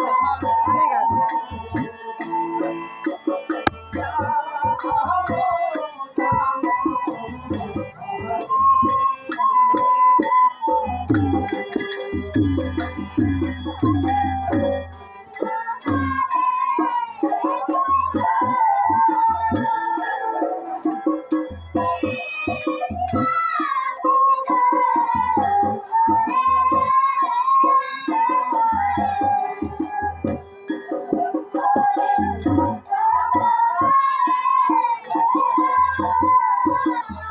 雨が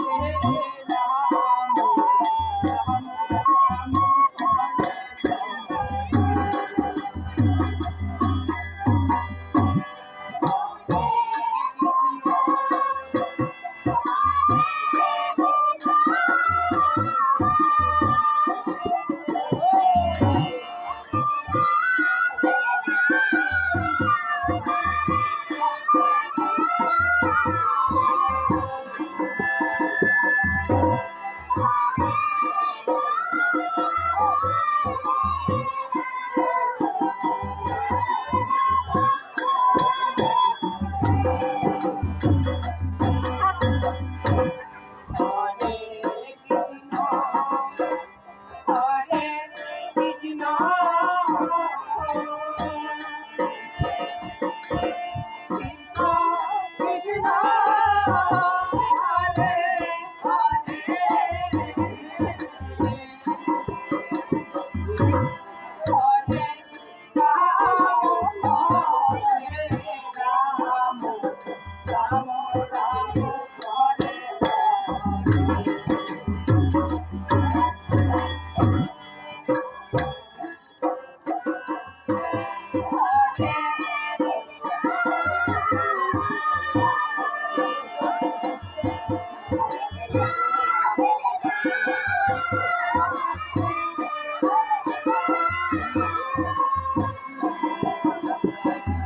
Música Oh,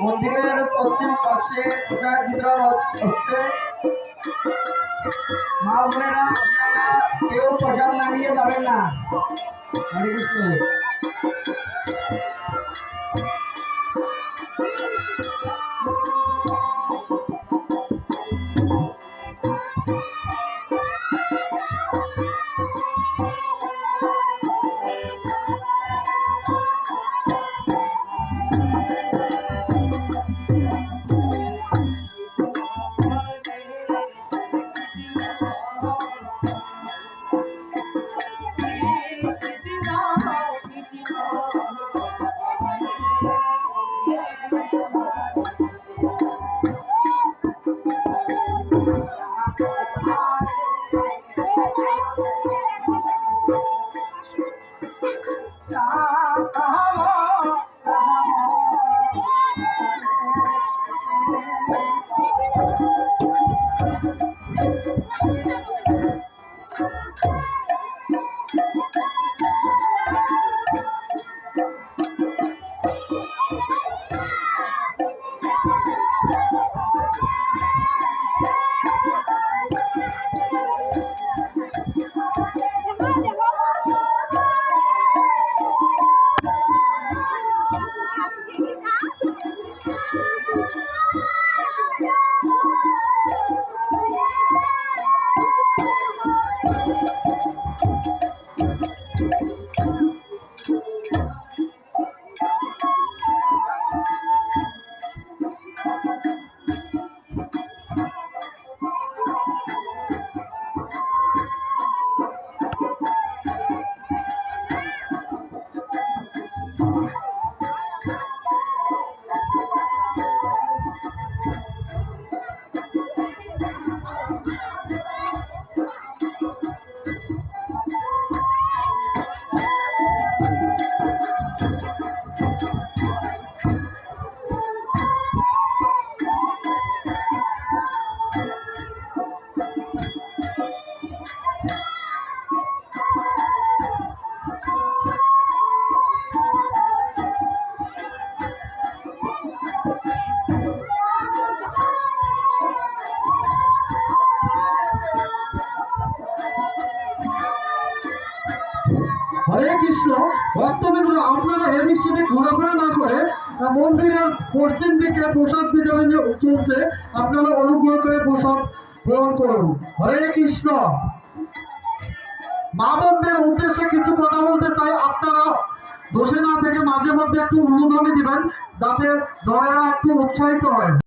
মন্দিরের পশ্চিম পাশে প্রসাদ বিতরণ হচ্ছে মা বোনেরা কেউ প্রসাদ না নিয়ে যাবেন না। হরে কৃষ্ণ। হরে ঘোরাফেরা না করে মন্দিরের পশ্চিম দিকে প্রসাদ বিতরণ চলছে, আপনারা অনুগ্রহ করে প্রসাদ গ্রহণ করুন। হরে কৃষ্ণ। মা বোনদের উদ্দেশ্যে কিছু কথা বলতে চাই। আপনারা দোষে না থেকে মাঝে মধ্যে একটু অনুদানি দিবেন, যাতে দয়া একটু উৎসাহিত হয়